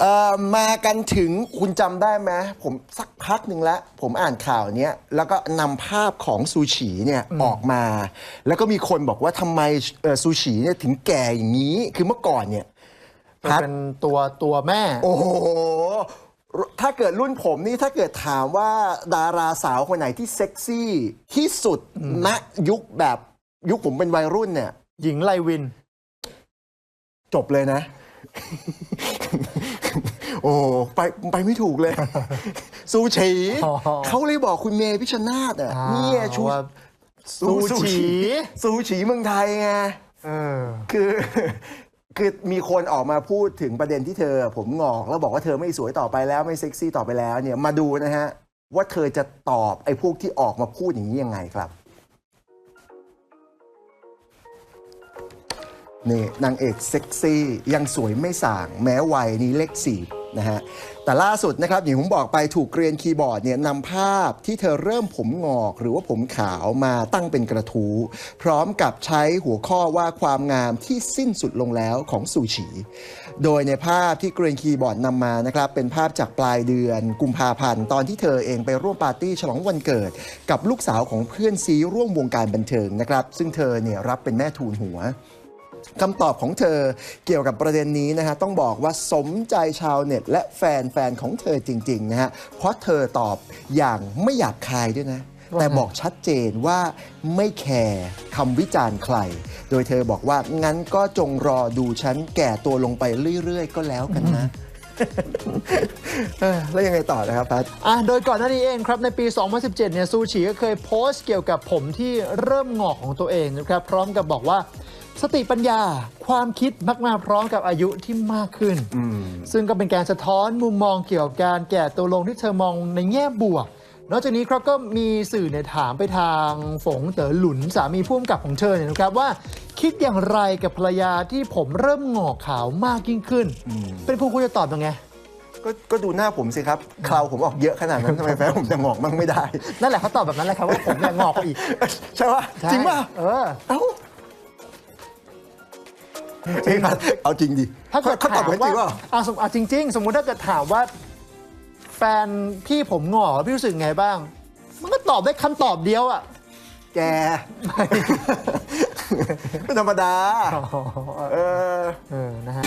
เอ่อมากันถึงคุณจำได้ไหมผมสักพักหนึ่งแล้ว ผมอ่านข่าวเนี้ยแล้วก็นำภาพของซูชิเนี่ยออกมา แล้วก็มีคนบอกว่าทำไมเอ่อซูชิเนี่ยถึงแก่อย่างนี้ คือเมื่อก่อนเนี่ย มันเป็นตัวตัวแม่ โอ้โห ถ้าเกิดรุ่นผมนี่ถ้าเกิดถามว่าดาราสาวคนไหนที่เซ็กซี่ที่สุดณยุคแบบยุคผมเป็นวัยรุ่นเนี่ย หญิงไลวิน จบเลยนะ โอ้ไปไปไม่ถูกเลย ซูชิอ๋อ เขาเลยบอกคุณเมย์พิชชนาธิ์อะเนี่ยชูว่าซูชิซูชิเมืองไทยไง เออ คือคือมีคนออกมาพูดถึงประเด็นที่เธอ ผมงอกแล้วบอกว่าเธอไม่สวยต่อไปแล้วไม่เซ็กซี่ต่อไปแล้วเนี่ยมาดูนะฮะ ว่าเธอจะตอบไอ้พวกที่ออกมาพูดอย่างนี้ยังไงครับ นี่นางเอกเซ็กซี่ยังสวยไม่ส่างแม้วัยนี้เลขสี่นะฮะแต่ล่าสุดนะครับอย่างผมบอกไปถูกเกรียนคีย์บอร์ดเนี่ยนำภาพที่เธอเริ่มผมงอก หรือว่าผมขาวมาตั้งเป็นกระทู้พร้อมกับใช้หัวข้อว่าความงามที่สิ้นสุดลงแล้วของซูชิ โดยในภาพที่เกรียนคีย์บอร์ดนำมานะครับเป็นภาพจากปลายเดือน กุมภาพันธ์ตอนที่เธอเองไปร่วมปาร์ตี้ฉลองวันเกิด กับลูกสาวของเพื่อนซีร่วมวงการบันเทิงนะครับซึ่งเธอเนี่ยรับเป็นแม่ทูลหัว คำตอบของเธอเกี่ยวกับประเด็นนี้นะฮะต้องบอกว่าสมใจชาวเน็ต และแฟนแฟนของเธอจริงๆนะฮะเพราะเธอตอบอย่างไม่อยากคายด้วยนะว่าไงแต่บอกชัดเจนว่าไม่แคร์คำวิจารณ์ใคร โดยเธอบอกว่างั้นก็จงรอดูฉันแก่ตัวลงไปเรื่อยๆ ก็แล้วกันนะเออแล้วยังไงต่อนะครับแพทอะโดยก่อนหน้านี้เองครับในปี 2017 เนี่ยซูชิก็เคยโพสต์เกี่ยวกับผมที่เริ่มงอกของตัวเองนะครับ พร้อมกับบอกว่า สติปัญญาความคิดมักมาพร้อมกับอายุที่มากขึ้น ซึ่งก็เป็นการสะท้อนมุมมองเกี่ยวกับการแก่ตัวลงที่เธอมองในแง่บวก นอกจากนี้ครับก็มีสื่อเนี่ยถามไปทางฝงเต๋อหลุนสามีผู้กำกับของเธอเนี่ยนะครับว่า คิดอย่างไรกับภรรยาที่ผมเริ่มงอกขาวมากยิ่งขึ้น เป็นคุณคุณจะตอบยังไงก็ก็ดูหน้าผมสิครับเคราวผมออกเยอะขนาดนั้นทำไมแฟนผมจะงอกมั่งไม่ได้ นั่นแหละเขาตอบแบบนั้นแหละครับว่าผมเนี่ยงอกกว่าอีก ใช่ปะจริงป่ะเออเอ้า จริงเอาจริงดิถ้าเกิดเขาตอบถามเหมือนจริงว่าว่าเอาสมเอาจริง ๆ สมมุติถ้าเกิดถามว่า แฟนพี่ผมงอกพี่รู้สึกไงบ้าง มันก็ตอบได้คำตอบเดียวอะแกไม่ธรรมดา เออเออนะฮะ